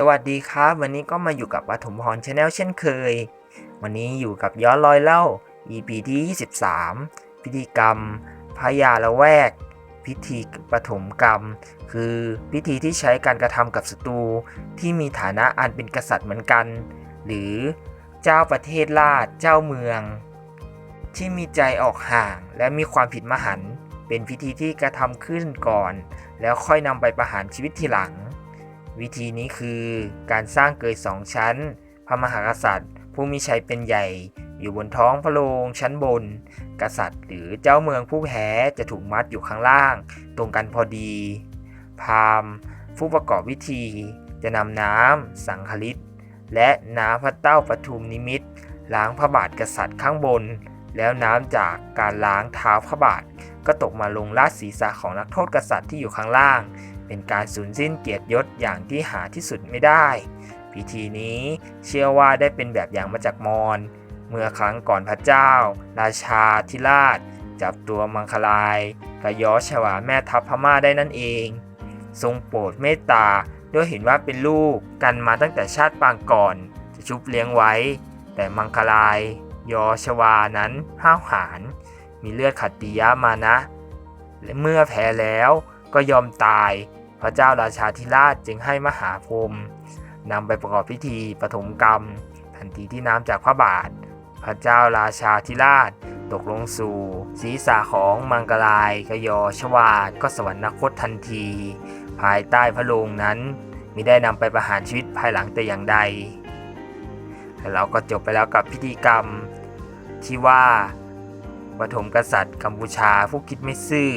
สวัสดีครับ วันนี้ก็มาอยู่กับปฐมพรชาแนลเช่นเคย วันนี้อยู่กับย้อนรอยเล่า EP ที่ 23 พิธีกรรมพยาละแวก พิธีปฐมกรรม คือพิธีที่ใช้การกระทำกับศัตรูที่มีฐานะอันเป็นกษัตริย์เหมือนกัน หรือเจ้าประเทศราชเจ้าเมือง ที่มีใจออกห่างและมีความผิดมหันต์เป็นพิธีที่กระทำขึ้นก่อน แล้วค่อยนำไปประหารชีวิตทีหลัง วิธีนี้คือการสร้างเกยสองชั้น พระมหากษัตริย์ ผู้มีชัยเป็นใหญ่ อยู่บนท้องพระโรงชั้นบน กษัตริย์ หรือเจ้าเมืองผู้แพ้จะถูกมัดอยู่ข้างล่าง ตรงกันพอดี พราหมณ์ ผู้ประกอบพิธีจะนำน้ำสังคลิต และน้ำพระเต้าปทุมนิมิตล้างพระบาทกษัตริย์ข้างบน แล้วน้ำจากการล้างเท้าพระบาท ก็ตกมาลงลาดศีรษะของนักโทษกษัตริย์ที่อยู่ข้างล่าง เป็นการสูญสิ้นเกียรติยศอย่างที่หาที่สุดไม่ได้ พิธีนี้เชื่อว่าได้เป็นแบบอย่างมาจากมอญเมื่อครั้งก่อนพระเจ้า ราชาธิราช จับตัวมังคลายกระยอฉวาแม่ทัพพม่าได้นั่นเอง ทรงโปรดเมตตาด้วยเห็นว่าเป็นลูกกันมาตั้งแต่ชาติปางก่อน จะชุบเลี้ยงไว้ แต่มังคลาย ยอชวานั้นห้าวหาญมีเลือดขัตติยะมานะและเมื่อแพ้แล้วก็ยอมตาย พระเจ้าราชาธิราชจึงให้มหาพรหมนำไปประกอบพิธีปฐมกรรม ทันทีที่น้ำจากพระบาท พระเจ้าราชาธิราชตกลงสู่ศีรษะของมังกลายกยอชวาดก็สวรรคตทันที ภายใต้พระโรงนั้นมิได้นำไปประหารชีวิตภายหลังแต่อย่างใด และเราก็จบไปแล้วกับพิธีกรรมที่ว่าปฐมกษัตริย์กัมพูชาผู้คิดไม่ซื่อ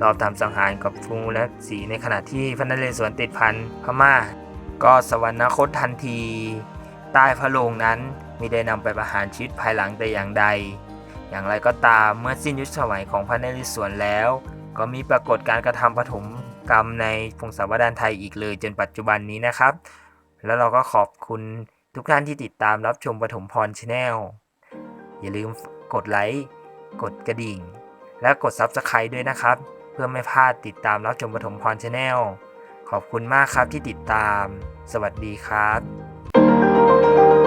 รอบทำสังหารกับกรุงและสีในขณะที่พระนเรศวรติดพันพม่า ก็สวรรคตทันที ใต้พระโรงนั้นมิได้นำไปประหารชีวิตภายหลังแต่อย่างใด อย่างไรก็ตามเมื่อสิ้นยุคสมัยของพระนเรศวรแล้ว ก็มีปรากฏการกระทำปฐมกรรมในพงศาวดารไทยอีกเลยจนปัจจุบันนี้นะครับ แล้วเราก็ขอบคุณ ทุกท่านที่ติดตามรับชมปฐมพรชาแนลอย่าลืมกดไลค์กดกระดิ่ง และกด Subscribe ด้วยนะครับ เพื่อไม่พลาดติดตามรับชมปฐมพรชาแนลขอบคุณมากครับที่ติดตาม สวัสดีครับ